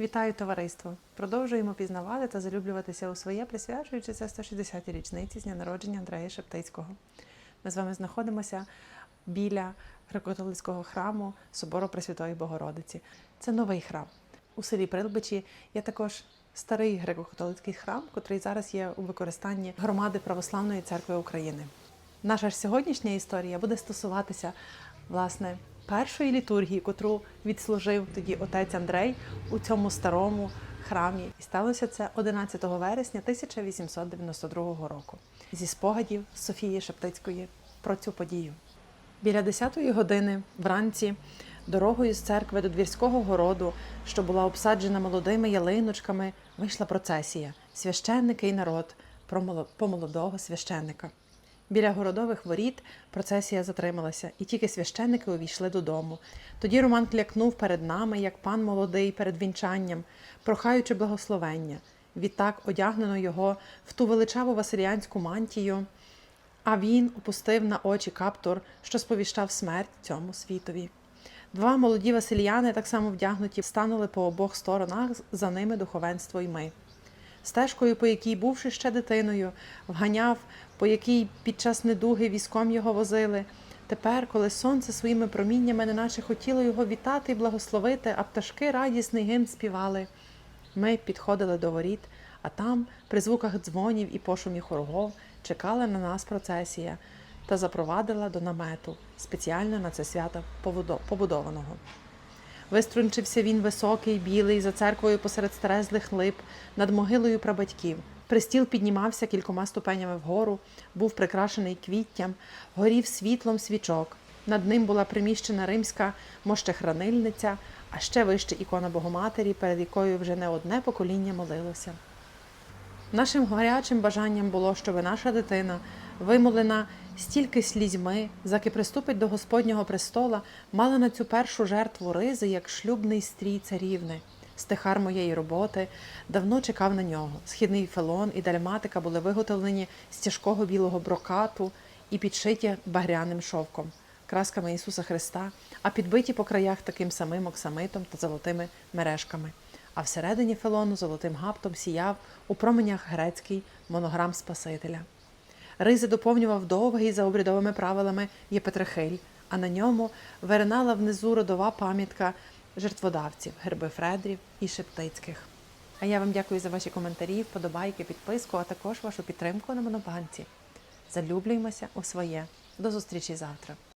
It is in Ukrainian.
Вітаю товариство! Продовжуємо пізнавати та залюблюватися у своє, присвячуючи це 160-й річниці з дня народження Андрея Шептицького. Ми з вами знаходимося біля греко-католицького храму Собору Пресвятої Богородиці. Це новий храм. У селі Прилбичі є також старий греко-католицький храм, котрий зараз є у використанні громади Православної церкви України. Наша ж сьогоднішня історія буде стосуватися власне першої літургії, котру відслужив тоді отець Андрей у цьому старому храмі. І сталося це 11 вересня 1892 року. Зі спогадів Софії Шептицької про цю подію. Біля 10-ї години вранці дорогою з церкви до двірського городу, що була обсаджена молодими ялиночками, вийшла процесія, священники і народ про моло- молодого священника. Біля городових воріт процесія затрималася, і тільки священники увійшли додому. Тоді Роман клякнув перед нами, як пан молодий перед вінчанням, прохаючи благословення. Відтак одягнено його в ту величаву василіанську мантію, а він опустив на очі каптур, що сповіщав смерть цьому світові. Два молоді василіяни, так само вдягнуті, станули по обох сторонах, за ними духовенство й ми. Стежкою, по якій, бувши ще дитиною, вганяв, по якій під час недуги візком його возили. Тепер, коли сонце своїми проміннями неначе хотіло його вітати і благословити, а пташки радісний гимн співали. Ми підходили до воріт, а там, при звуках дзвонів і пошумі хоргов, чекала на нас процесія та запровадила до намету, спеціально на це свято побудованого. Виструнчився він високий, білий, за церквою посеред старезлих лип, над могилою прабатьків. Пристіл піднімався кількома ступенями вгору, був прикрашений квіттям, горів світлом свічок. Над ним була приміщена римська мощехранильниця, а ще вище ікона Богоматері, перед якою вже не одне покоління молилося. Нашим гарячим бажанням було, щоб наша дитина, вимолена стільки слізьми, заки приступить до Господнього престола, мала на цю першу жертву ризи, як шлюбний стрій царівни. Стихар моєї роботи давно чекав на нього. Східний фелон і дальматика були виготовлені з тяжкого білого брокату і підшиті багряним шовком, красками Ісуса Христа, а підбиті по краях таким самим оксамитом та золотими мережками а всередині фелону золотим гаптом сіяв у променях грецький монограм Спасителя. Ризи доповнював довгий за обрядовими правилами єпетрихиль, а на ньому виринала внизу родова пам'ятка жертводавців, герби Фредрів і Шептицьких. А я вам дякую за ваші коментарі, вподобайки, підписку, а також вашу підтримку на монобанці. Залюблюємося у своє. До зустрічі завтра.